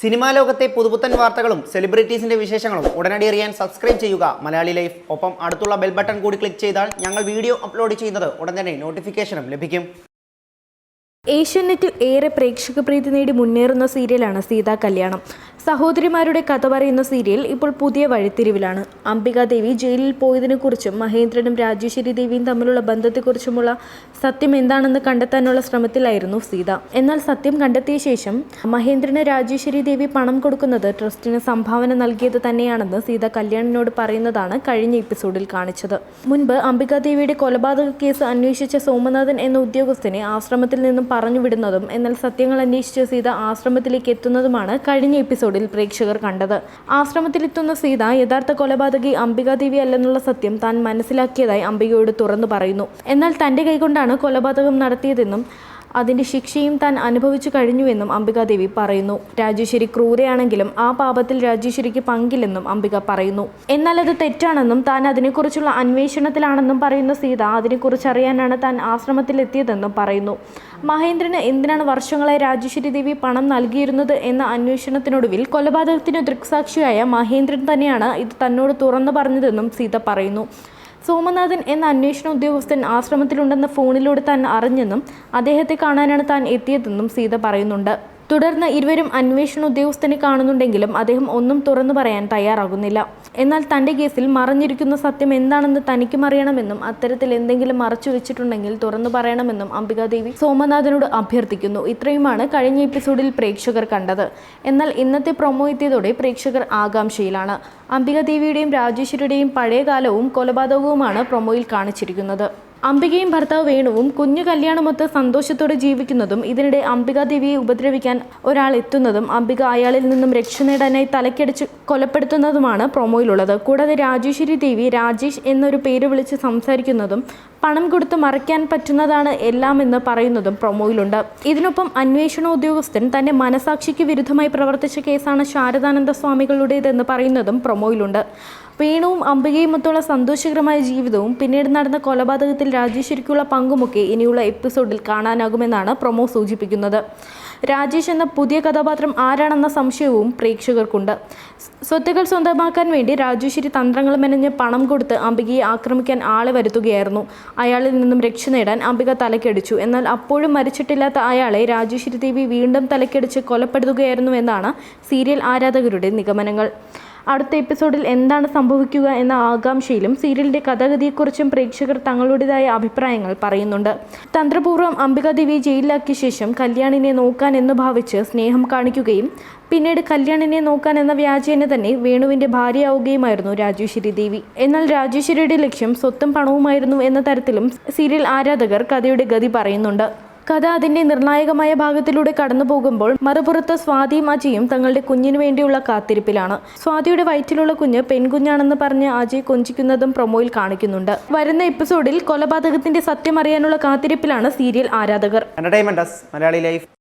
Cinema ലോകത്തെ പുതുപുത്തൻ വാർത്തകളും സെലിബ്രിറ്റീസിന്റെ വിശേഷങ്ങളും ഉടനടി അറിയാൻ സബ്സ്ക്രൈബ് ചെയ്യുക. മലയാളി ലൈഫ്. ഒപ്പം അടുത്തുള്ള ബെൽ ബട്ടൺ കൂടി ക്ലിക്ക് ചെയ്താൽ ഞങ്ങൾ വീഡിയോ അപ്ലോഡ് ചെയ്യുന്നത് ഉടൻ തന്നെ നോട്ടിഫിക്കേഷനും ലഭിക്കും. ഏഷ്യാനെറ്റ് ഏറെ പ്രേക്ഷക പ്രീതി നേടി മുന്നേറുന്ന സീരിയലാണ് സീതാ കല്യാണം. സഹോദരിമാരുടെ കഥ പറയുന്ന സീരിയൽ ഇപ്പോൾ പുതിയ വഴിത്തിരിവിലാണ്. അംബികാദേവി ജയിലിൽ പോയതിനെക്കുറിച്ചും മഹേന്ദ്രനും രാജേശ്വരി ദേവിയും തമ്മിലുള്ള ബന്ധത്തെക്കുറിച്ചുമുള്ള സത്യം എന്താണെന്ന് കണ്ടെത്താനുള്ള ശ്രമത്തിലായിരുന്നു സീത. എന്നാൽ സത്യം കണ്ടെത്തിയ ശേഷം മഹേന്ദ്രന് രാജേശ്വരി ദേവി പണം കൊടുക്കുന്നത് ട്രസ്റ്റിന് സംഭാവന നൽകിയത് തന്നെയാണെന്ന് സീത കല്യാണിനോട് പറയുന്നതാണ് കഴിഞ്ഞ എപ്പിസോഡിൽ കാണിച്ചത്. മുൻപ് അംബികാദേവിയുടെ കൊലപാതക കേസ് അന്വേഷിച്ച സോമനാഥൻ എന്ന ഉദ്യോഗസ്ഥനെ ആശ്രമത്തിൽ നിന്നും പറഞ്ഞുവിടുന്നതും എന്നാൽ സത്യങ്ങൾ അന്വേഷിച്ച സീത ആശ്രമത്തിലേക്ക് എത്തുന്നതുമാണ് കഴിഞ്ഞ എപ്പിസോഡിൽ പ്രേക്ഷകർ കണ്ടത്. ആശ്രമത്തിലെത്തുന്ന സീത യഥാർത്ഥ കൊലപാതകി അംബികാദേവി അല്ലെന്നുള്ള സത്യം താൻ മനസ്സിലാക്കിയതായി അംബികയോട് തുറന്നു പറയുന്നു. എന്നാൽ തന്റെ കൈകൊണ്ടാണ് കൊലപാതകം നടത്തിയതെന്നും അതിന്റെ ശിക്ഷയും താൻ അനുഭവിച്ചു കഴിഞ്ഞുവെന്നും അംബികാദേവി പറയുന്നു. രാജേശ്വരി ക്രൂരയാണെങ്കിലും ആ പാപത്തിൽ രാജേശ്വരിക്ക് പങ്കില്ലെന്നും അംബിക പറയുന്നു. എന്നാൽ അത് തെറ്റാണെന്നും താൻ അതിനെക്കുറിച്ചുള്ള അന്വേഷണത്തിലാണെന്നും പറയുന്ന സീത അതിനെക്കുറിച്ച് അറിയാനാണ് താൻ ആശ്രമത്തിലെത്തിയതെന്നും പറയുന്നു. മഹേന്ദ്രന് എന്തിനാണ് വർഷങ്ങളായി രാജേശ്വരി ദേവി പണം നൽകിയിരുന്നത് എന്ന അന്വേഷണത്തിനൊടുവിൽ കൊലപാതകത്തിന് ദൃക്സാക്ഷിയായ മഹേന്ദ്രൻ തന്നെയാണ് ഇത് തന്നോട് തുറന്നു പറഞ്ഞതെന്നും സീത പറയുന്നു. സോമനാഥൻ എന്ന അന്വേഷണ ഉദ്യോഗസ്ഥൻ ആശ്രമത്തിലുണ്ടെന്ന ഫോണിലൂടെ താൻ അറിഞ്ഞെന്നും അദ്ദേഹത്തെ കാണാനാണ് താൻ എത്തിയതെന്നും സീത പറയുന്നുണ്ട് തുടർന്ന് ഇരുവരും അന്വേഷണ ഉദ്യോഗസ്ഥനെ കാണുന്നുണ്ടെങ്കിലും അദ്ദേഹം ഒന്നും തുറന്നു പറയാൻ തയ്യാറാകുന്നില്ല. എന്നാൽ തന്റെ കേസിൽ മറഞ്ഞിരിക്കുന്ന സത്യം എന്താണെന്ന് തനിക്കും അറിയണമെന്നും അത്തരത്തിൽ എന്തെങ്കിലും മറച്ചു വെച്ചിട്ടുണ്ടെങ്കിൽ തുറന്നു പറയണമെന്നും അംബികാദേവി സോമനാഥനോട് അഭ്യർത്ഥിക്കുന്നു. ഇത്രയുമാണ് കഴിഞ്ഞ എപ്പിസോഡിൽ പ്രേക്ഷകർ കണ്ടത്. എന്നാൽ ഇന്നത്തെ പ്രൊമോ എത്തിയതോടെ പ്രേക്ഷകർ ആകാംക്ഷയിലാണ്. അംബികാദേവിയുടെയും രാജേശ്വരിയുടെയും പഴയ കാലവും കൊലപാതകവുമാണ് പ്രൊമോയിൽ കാണിച്ചിരിക്കുന്നത്. അംബികയും ഭർത്താവ് വേണുവും കുഞ്ഞു കല്യാണമൊത്ത് സന്തോഷത്തോടെ ജീവിക്കുന്നതും ഇതിനിടെ അംബികാദേവിയെ ഉപദ്രവിക്കാൻ ഒരാൾ എത്തുന്നതും അംബിക അയാളിൽ നിന്നും രക്ഷ നേടാനായി തലക്കടിച്ച് കൊലപ്പെടുത്തുന്നതുമാണ് പ്രൊമോയിലുള്ളത്. കൂടാതെ രാജേശ്വരി ദേവി രാജേഷ് എന്നൊരു പേര് വിളിച്ച് സംസാരിക്കുന്നതും പണം കൊടുത്ത് മറയ്ക്കാൻ പറ്റുന്നതാണ് എല്ലാം എന്ന് പറയുന്നതും പ്രൊമോയിലുണ്ട്. ഇതിനൊപ്പം അന്വേഷണ ഉദ്യോഗസ്ഥൻ തന്റെ മനസാക്ഷിക്ക് വിരുദ്ധമായി പ്രവർത്തിച്ച കേസാണ് ശാരദാനന്ദ സ്വാമികളുടേതെന്ന് പറയുന്നതും പ്രൊമോയിലുണ്ട്. വേണുവും അംബികയും ഒത്തുള്ള സന്തോഷകരമായ ജീവിതവും പിന്നീട് നടന്ന കൊലപാതകത്തിൽ രാജേശ്വരിക്കുള്ള പങ്കുമൊക്കെ ഇനിയുള്ള എപ്പിസോഡിൽ കാണാനാകുമെന്നാണ് പ്രൊമോ സൂചിപ്പിക്കുന്നത്. രാജേഷ് എന്ന പുതിയ കഥാപാത്രം ആരാണെന്ന സംശയവും പ്രേക്ഷകർക്കുണ്ട്. സ്വത്തുക്കൾ സ്വന്തമാക്കാൻ വേണ്ടി രാജേശ്വരി തന്ത്രങ്ങൾ മെനഞ്ഞ് പണം കൊടുത്ത് അംബികയെ ആക്രമിക്കാൻ ആളെ വരുത്തുകയായിരുന്നു. അയാളിൽ നിന്നും രക്ഷ നേടാൻ അംബിക തലക്കടിച്ചു. എന്നാൽ അപ്പോഴും മരിച്ചിട്ടില്ലാത്ത അയാളെ രാജേശ്വരി ദേവി വീണ്ടും തലക്കടിച്ച് കൊലപ്പെടുത്തുകയായിരുന്നു എന്നാണ് സീരിയൽ ആരാധകരുടെ നിഗമനങ്ങൾ. അടുത്ത എപ്പിസോഡിൽ എന്താണ് സംഭവിക്കുക എന്ന ആകാംക്ഷയിലും സീരിയലിന്റെ കഥാഗതിയെക്കുറിച്ചും പ്രേക്ഷകർ തങ്ങളുടേതായ അഭിപ്രായങ്ങൾ പറയുന്നുണ്ട്. തന്ത്രപൂർവം അംബികാദേവിയെ ജയിലിലാക്കിയ ശേഷം കല്യാണിനെ നോക്കാൻ എന്ന് ഭാവിച്ച് സ്നേഹം കാണിക്കുകയും പിന്നീട് കല്യാണിനെ നോക്കാൻ എന്ന വ്യാജേന തന്നെ വേണുവിന്റെ ഭാര്യയാവുകയുമായിരുന്നു രാജേശ്വരി ദേവി. എന്നാൽ രാജേശ്വരിയുടെ ലക്ഷ്യം സ്വത്തും പണവുമായിരുന്നു എന്ന തരത്തിലും സീരിയൽ ആരാധകർ കഥയുടെ ഗതി പറയുന്നുണ്ട്. കഥ അതിന്റെ നിർണായകമായ ഭാഗത്തിലൂടെ കടന്നു പോകുമ്പോൾ മറുപുറത്ത് സ്വാതിയും അജിയും തങ്ങളുടെ കുഞ്ഞിനു വേണ്ടിയുള്ള കാത്തിരിപ്പിലാണ്. സ്വാതിയുടെ വയറ്റിലുള്ള കുഞ്ഞ് പെൺകുഞ്ഞാണെന്ന് പറഞ്ഞ് അജി കൊഞ്ചിക്കുന്നതും പ്രൊമോയിൽ കാണിക്കുന്നുണ്ട്. വരുന്ന എപ്പിസോഡിൽ കൊലപാതകത്തിന്റെ സത്യം അറിയാനുള്ള കാത്തിരിപ്പിലാണ് സീരിയൽ ആരാധകർ.